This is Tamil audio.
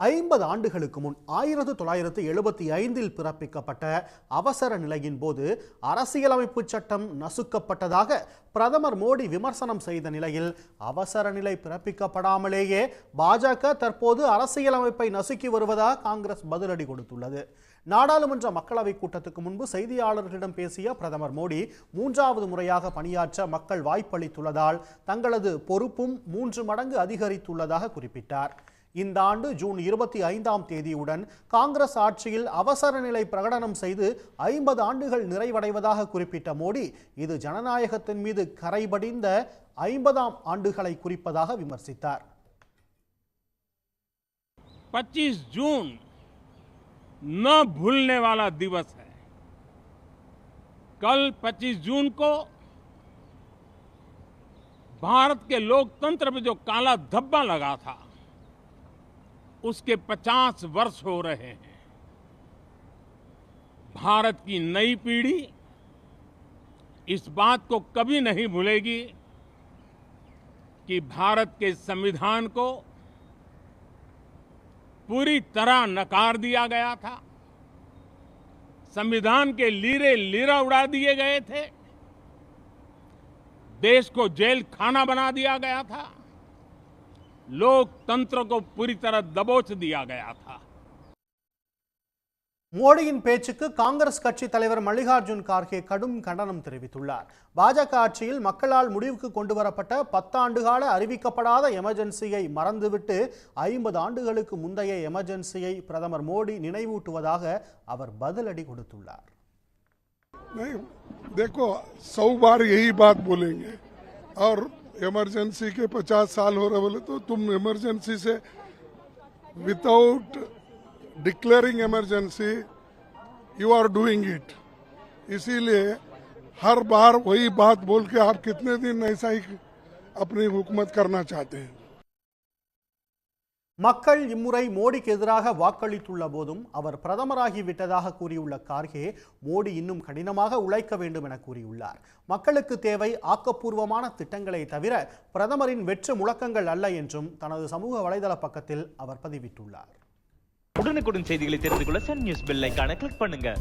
ஐம்பது ஆண்டுகளுக்கு முன் ஆயிரத்து தொள்ளாயிரத்து எழுபத்தி ஐந்தில் பிறப்பிக்கப்பட்ட அவசர நிலையின் போது அரசியலமைப்பு சட்டம் நசுக்கப்பட்டதாக பிரதமர் மோடி விமர்சனம் செய்த நிலையில் அவசர நிலை பிறப்பிக்கப்படாமலேயே பாஜக தற்போது அரசியலமைப்பை நசுக்கி வருவதாக காங்கிரஸ் பதிலடி கொடுத்துள்ளது. நாடாளுமன்ற மக்களவை கூட்டத்துக்கு முன்பு செய்தியாளர்களிடம் பேசிய பிரதமர் மோடி மூன்றாவது முறையாக பணியாற்ற மக்கள் வாய்ப்பளித்துள்ளதால் தங்களது பொறுப்பும் மூன்று மடங்கு அதிகரித்துள்ளதாக குறிப்பிட்டார். இந்த ஆண்டு ஜூன் இருபத்தி ஐந்தாம் தேதியுடன் காங்கிரஸ் ஆட்சியில் அவசர நிலை பிரகடனம் செய்து ஐம்பது ஆண்டுகள் நிறைவடைவதாக குறிப்பிட்ட மோடி இது ஜனநாயகத்தின் மீது கரைபடிந்த ஐம்பதாம் ஆண்டுகளை குறிப்பதாக விமர்சித்தார் 25 जून न भूलने वाला दिवस है कल 25 जून को भारत के लोकतंत्र में जो काला धब्बा लगा था उसके 50 वर्ष हो रहे हैं। भारत की नई पीढ़ी इस बात को कभी नहीं भूलेगी कि भारत के संविधान को पूरी तरह नकार दिया गया था। संविधान के लीरे लीरा उड़ा दिए गए थे। देश को जेल खाना बना दिया गया था। लोकतंत्र को पूरी तरह दबोच दिया गया था மோடியின் பேச்சுக்கு காங்கிரஸ் கட்சி தலைவர் மல்லிகார்ஜுன் கார்கே கடும் கண்டனம் தெரிவித்துள்ளார் பாஜக ஆட்சியில் மக்களால் முடிவுக்கு கொண்டு வரப்பட்ட பத்தாண்டுகால அறிவிக்கப்படாத எமர்ஜென்சியை மறந்துவிட்டு ஐம்பது ஆண்டுகளுக்கு முந்தைய எமர்ஜென்சியை பிரதமர் மோடி நினைவூட்டுவதாக அவர் பதிலடி கொடுத்துள்ளார் नहीं देखो सौ बार यही बात बोलेंगे और इमरजेंसी के पचास साल हो रहे बोले तो तुम इमरजेंसी से without declaring emergency you are doing it इसीलिए हर बार वही बात बोल के आप कितने दिन ऐसा ही अपनी हुकूमत करना चाहते हैं। மக்கள் இம்முறை மோடிக்கு எதிராக வாக்களித்துள்ள போதும் அவர் பிரதமராகி விட்டதாக கூறியுள்ள கார்கே மோடி இன்னும் கடினமாக உழைக்க வேண்டும் என கூறியுள்ளார். மக்களுக்கு தேவை ஆக்கப்பூர்வமான திட்டங்களை தவிர பிரதமரின் வெற்று முழக்கங்கள் அல்ல என்றும் தனது சமூக வலைதள பக்கத்தில் அவர் பதிவிட்டுள்ளார். உடனுக்குடன் செய்திகளை தெரிந்து கொள்ள சன் நியூஸ் பெல் கிளிக் பண்ணுங்க.